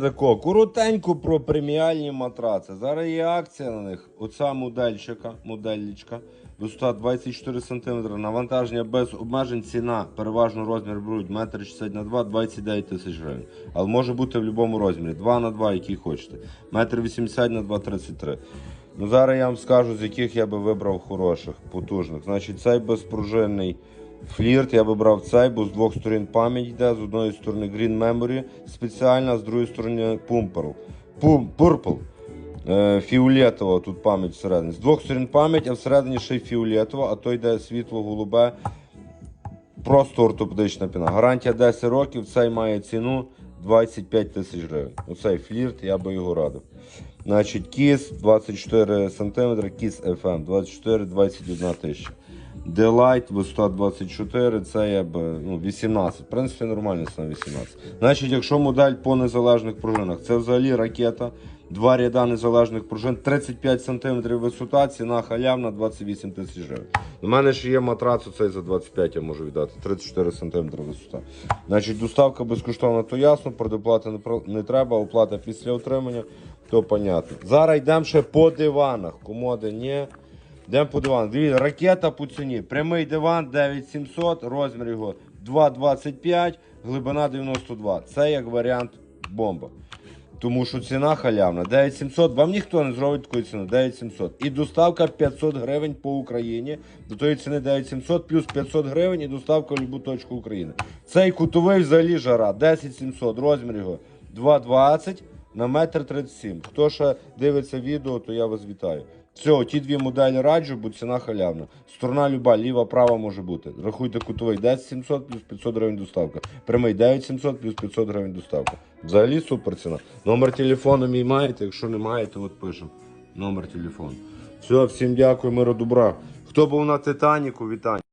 Тако, коротенько про преміальні матраци. Зараз є акція на них. Оця модельчика, моделічка, висота 24 см, навантаження без обмежень, ціна, переважно розмір беруть 1,60 на 2, 29 тисяч гривень. Але може бути в будь-якому розмірі, 2 на 2, який хочете. 1,80 на 2, 33. Ну зараз я вам скажу, з яких я би вибрав хороших, потужних. Значить, цей безпружинний Флірт я би брав цей, бо з двох сторін пам'ять йде. З одної сторони Green Memory спеціальна, з другої сторони. Pum, Purple. Е, фіолетова тут пам'ять всередині. З двох сторін пам'ять, а всередині ще й фіолетова, а то йде світло-голубе. Просто ортопедична піна. Гарантія 10 років, цей має ціну 25 тисяч гривень. Оцей флірт, я би його радив. Значить, кіс 24 см, кіс FM 24-21 тисяча. Delight висота 24, це я б ну, 18. В принципі, нормально це на 18. Значить, якщо модель по незалежних пружинах, це взагалі ракета. Два ряда незалежних пружин, 35 см висота, ціна халявна 28 тисяч гривень. У мене ще є матрац, оцей за 25 я можу віддати, 34 см висота. Значить, доставка безкоштовна, то ясно, предоплати не, треба, оплата після отримання, то понятно. Зараз йдемо ще по диванах. Комоди ні. Йдемо по дивану. Дивіться, ракета по ціні. Прямий диван 9700, розмір його 2,25, глибина 92. Це як варіант бомба. Тому що ціна халявна. 9700, вам ніхто не зробить такої ціни. 9700. І доставка 500 гривень по Україні. До тої ціни 9700 плюс 500 гривень і доставка в будь-яку точку України. Цей кутовий взагалі жара. 10700, розмір його 2,20 на метр 37. Хто ще дивиться відео, то я вас вітаю. Все, ті дві моделі раджу, бо ціна халявна. Сторона люба, ліва, права може бути. Рахуйте кутовий 10700 плюс 500 гривень доставка. Прямий 9700 плюс 500 гривень доставка. Взагалі супер ціна. Номер телефону мій маєте, якщо не маєте, от пишемо. Номер телефону. Все, всім дякую, миру добра. Хто був на Титаніку, вітання.